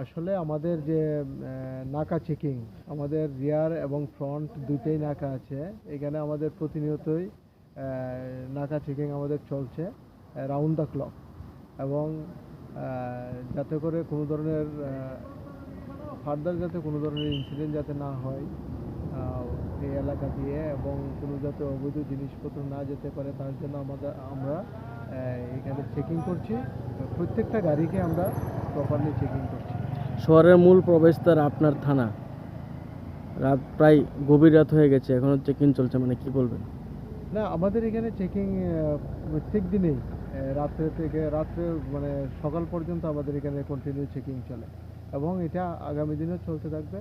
আসলে আমাদের যে নাকা চেকিং, আমাদের রিয়ার এবং ফ্রন্ট দুইটাই নাকা আছে। এখানে আমাদের প্রতিনিয়তই নাকা চেকিং আমাদের চলছে রাউন্ড দ্য ক্লক। এবং যাতে করে কোনো ধরনের ফার্দার যাতে কোনো ধরনের ইনসিডেন্ট যাতে না হয় এই এলাকা দিয়ে এবং কোনো যাতে অবৈধ জিনিসপত্র না যেতে পারে, তার জন্য আমাদের, আমরা এখানে চেকিং করছি। প্রত্যেকটা গাড়িকে আমরা প্রপারলি চেকিং করছি। শহরের মূল প্রবেশদ্বার আপনার থানা। রাত প্রায় গভীর রাত হয়ে গেছে এখনও চেকিং চলছে মানে কি বলবেন? না, আমাদের এখানে চেকিং প্রত্যেক দিনেই রাত্রে থেকে রাত্রে মানে সকাল পর্যন্ত আমাদের এখানে কন্টিনিউ চেকিং চলে। এবং এটা আগামী দিনেও চলতে থাকবে।